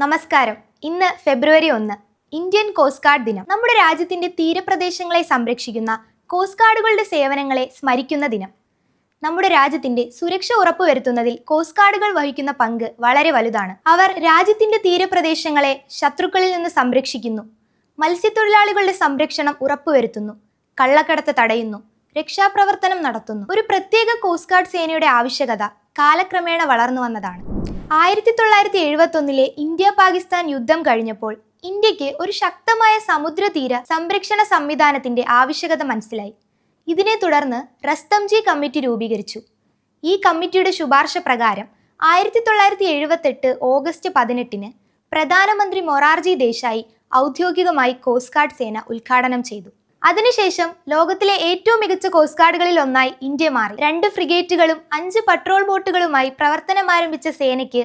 നമസ്കാരം. ഇന്ന് ഫെബ്രുവരി ഒന്ന്. ഇന്ത്യൻ കോസ്റ്റ് ഗാർഡ് ദിനം. നമ്മുടെ രാജ്യത്തിന്റെ തീരപ്രദേശങ്ങളെ സംരക്ഷിക്കുന്ന കോസ്റ്റ് ഗാർഡുകളുടെ സേവനങ്ങളെ സ്മരിക്കുന്ന ദിനം. നമ്മുടെ രാജ്യത്തിന്റെ സുരക്ഷ ഉറപ്പുവരുത്തുന്നതിൽ കോസ്റ്റ് ഗാർഡുകൾ വഹിക്കുന്ന പങ്ക് വളരെ വലുതാണ്. അവർ രാജ്യത്തിന്റെ തീരപ്രദേശങ്ങളെ ശത്രുക്കളിൽ നിന്ന് സംരക്ഷിക്കുന്നു. മത്സ്യത്തൊഴിലാളികളുടെ സംരക്ഷണം ഉറപ്പുവരുത്തുന്നു. കള്ളക്കടത്ത് തടയുന്നു. രക്ഷാപ്രവർത്തനം നടത്തുന്നു. ഒരു പ്രത്യേക കോസ്റ്റ് ഗാർഡ് സേനയുടെ ആവശ്യകത കാലക്രമേണ വളർന്നു വന്നതാണ്. ആയിരത്തി തൊള്ളായിരത്തി എഴുപത്തൊന്നിലെ ഇന്ത്യ പാകിസ്ഥാൻ യുദ്ധം കഴിഞ്ഞപ്പോൾ ഇന്ത്യയ്ക്ക് ഒരു ശക്തമായ സമുദ്രതീര സംരക്ഷണ സംവിധാനത്തിന്റെ ആവശ്യകത മനസ്സിലായി. ഇതിനെ തുടർന്ന് റസ്തംജി കമ്മിറ്റി രൂപീകരിച്ചു. ഈ കമ്മിറ്റിയുടെ ശുപാർശ പ്രകാരം ആയിരത്തി തൊള്ളായിരത്തി എഴുപത്തെട്ട് ഓഗസ്റ്റ് പതിനെട്ടിന് പ്രധാനമന്ത്രി മൊറാർജി ദേശായി ഔദ്യോഗികമായി കോസ്റ്റ് ഗാർഡ് സേന ഉദ്ഘാടനം ചെയ്തു. അതിനുശേഷം ലോകത്തിലെ ഏറ്റവും മികച്ച കോസ്റ്റ് ഗാർഡുകളിൽ ഒന്നായി ഇന്ത്യ മാറി. രണ്ട് ഫ്രിഗേറ്റുകളും അഞ്ച് പട്രോൾ ബോട്ടുകളുമായി പ്രവർത്തനം ആരംഭിച്ച സേനയ്ക്ക്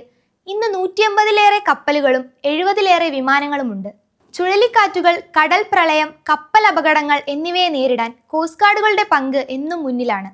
ഇന്ന് നൂറ്റിയമ്പതിലേറെ കപ്പലുകളും എഴുപതിലേറെ വിമാനങ്ങളുമുണ്ട്. ചുഴലിക്കാറ്റുകൾ കടൽ പ്രളയം കപ്പൽ അപകടങ്ങൾ എന്നിവയെ നേരിടാൻ കോസ്റ്റ് ഗാർഡുകളുടെ പങ്ക് എന്നും മുന്നിലാണ്.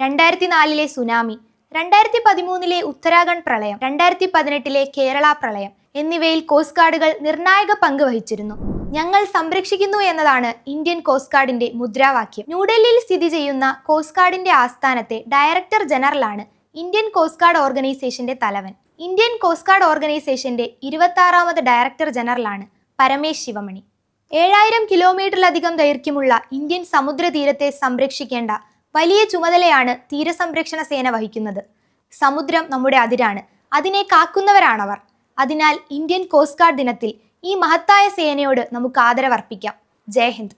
രണ്ടായിരത്തി നാലിലെ സുനാമി രണ്ടായിരത്തി പതിമൂന്നിലെ ഉത്തരാഖണ്ഡ് പ്രളയം രണ്ടായിരത്തി പതിനെട്ടിലെ കേരള പ്രളയം എന്നിവയിൽ കോസ്റ്റ് ഗാർഡുകൾ നിർണായക പങ്ക് വഹിച്ചിരുന്നു. ഞങ്ങൾ സംരക്ഷിക്കുന്നു എന്നതാണ് ഇന്ത്യൻ കോസ്റ്റ് ഗാർഡിന്റെ മുദ്രാവാക്യം. ന്യൂഡൽഹിയിൽ സ്ഥിതി ചെയ്യുന്ന കോസ്റ്റ് ഗാർഡിന്റെ ആസ്ഥാനത്തെ ഡയറക്ടർ ജനറലാണ് ഇന്ത്യൻ കോസ്റ്റ് ഗാർഡ് ഓർഗനൈസേഷന്റെ തലവൻ. ഇന്ത്യൻ കോസ്റ്റ് ഗാർഡ് ഓർഗനൈസേഷന്റെ ഇരുപത്തി ഡയറക്ടർ ജനറലാണ് പരമേശ് ശിവമണി. ഏഴായിരം കിലോമീറ്ററിലധികം ദൈർഘ്യമുള്ള ഇന്ത്യൻ സമുദ്രതീരത്തെ സംരക്ഷിക്കേണ്ട വലിയ ചുമതലയാണ് തീരസംരക്ഷണ സേന വഹിക്കുന്നത്. സമുദ്രം നമ്മുടെ അതിരാണ്. അതിനെ കാക്കുന്നവരാണവർ. അതിനാൽ ഇന്ത്യൻ കോസ്റ്റ് ഗാർഡ് ദിനത്തിൽ ഈ മഹത്തായ സേനയോട് നമുക്ക് ആദരവർപ്പിക്കാം. ജയ് ഹിന്ദ്.